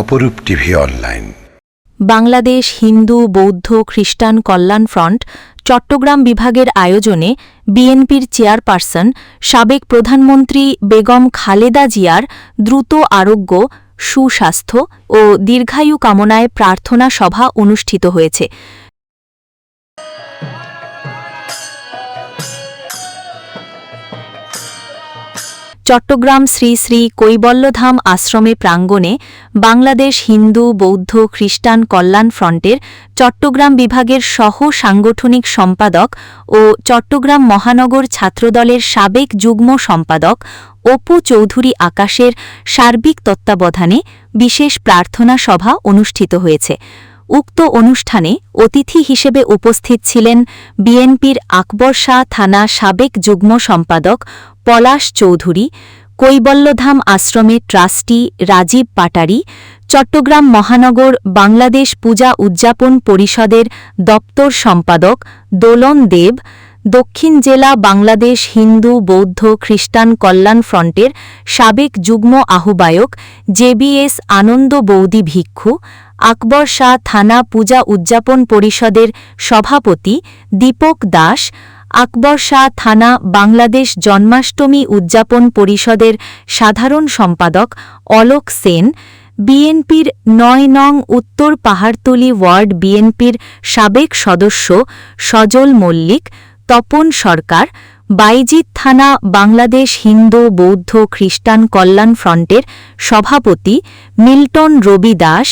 অপরূপ TV online. Bangladesh Hindu, বৌদ্ধ, খ্রিস্টান কল্যাণ ফ্রন্ট চট্টগ্রাম বিভাগের আয়োজনে বিএনপির চেয়ারপারসন সাবেক প্রধানমন্ত্রী বেগম খালেদা জিয়ার দ্রুত আরোগ্য, সুস্বাস্থ্য ও দীর্ঘায়ু কামনায় প্রার্থনা সভা অনুষ্ঠিত হয়েছে। চট্টগ্রাম শ্রী শ্রী কৈবল্যধাম আশ্রমে প্রাঙ্গণে বাংলাদেশ হিন্দু, বৌদ্ধ, খ্রিস্টান কল্যাণ ফ্রন্টের চট্টগ্রাম বিভাগের সহ সাংগঠনিক সম্পাদক ও চট্টগ্রাম মহানগর ছাত্রদলের সাবেক যুগ্ম সম্পাদক অপু চৌধুরী আকাশের সার্বিক তত্ত্বাবধানে বিশেষ প্রার্থনা সভা অনুষ্ঠিত হয়েছে। উক্ত অনুষ্ঠানে অতিথি হিসেবে উপস্থিত ছিলেন বিএনপির আকবর শাহ থানা সাবেক যুগ্ম সম্পাদক পলাশ চৌধুরী, কৈবল্যধাম আশ্রমের ট্রাস্টি রাজীব পাটারি, চট্টগ্রাম মহানগর বাংলাদেশ পূজা উদযাপন পরিষদের দপ্তর সম্পাদক দোলন দেব, দক্ষিণ জেলা বাংলাদেশ হিন্দু, বৌদ্ধ, খ্রিস্টান কল্যাণ ফ্রন্টের সাবেক যুগ্ম আহ্বায়ক জেবিএস আনন্দ বৌদি ভিক্ষু, আকবর শাহ থানা পূজা উদযাপন পরিষদের সভাপতি দীপক দাস আকবর শাহ থানা, বাংলাদেশ জন্মাষ্টমী উদযাপন পরিষদের সাধারণ সম্পাদক অলোক সেন, বিএনপির নয় নং উত্তর পাহাড়তলি ওয়ার্ড বিএনপির সাবেক সদস্য সজল মল্লিক, তপন সরকার বাইজিৎ থানা, বাংলাদেশ হিন্দু বৌদ্ধ খ্রিস্টান কল্যাণ ফ্রন্টের সভাপতি মিল্টন রবি দাস,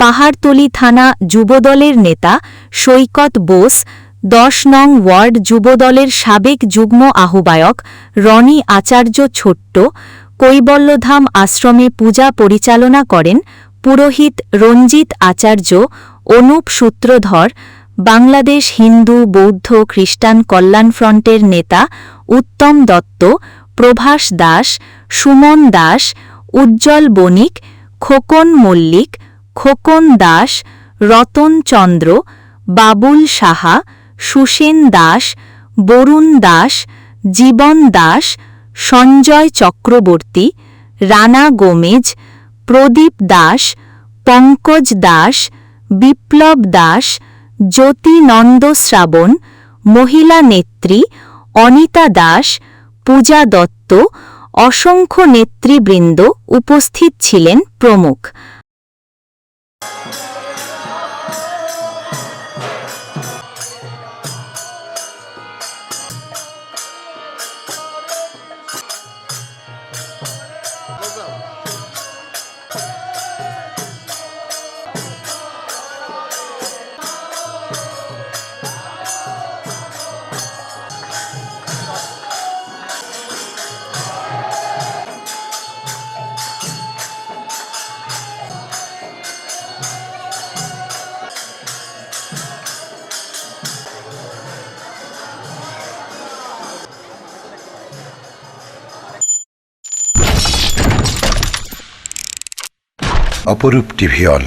পাহাড়তলি থানা যুবদলের নেতা সৈকত বোস দশ নং ওয়ার্ড যুবদলের সাবেক যুগ্ম আহ্বায়ক রনি আচার্য ছোট্ট কৈবল্যধাম আশ্রমে পূজা পরিচালনা করেন পুরোহিত রঞ্জিত আচার্য, অনুপ সূত্রধর, বাংলাদেশ হিন্দু বৌদ্ধ খ্রিস্টান কল্যাণ ফ্রন্টের নেতা উত্তম দত্ত, প্রভাস দাস, সুমন দাস, উজ্জ্বল বণিক, খোকন মল্লিক, খোকন দাস, রতন চন্দ্র, বাবুল সাহা সুসেন দাস, বরুণ দাস, জীবন দাস, সঞ্জয় চক্রবর্তী, রানা গোমেজ, প্রদীপ দাস, পঙ্কজ দাস, বিপ্লব দাস জ্যোতি নন্দ শ্রাবণ, মহিলা নেত্রী, অনিতা দাস, পূজা দত্ত, অসংখ্য নেতৃবৃন্দ উপস্থিত ছিলেন প্রমুখ। অপরূপ টিভি অনলাইন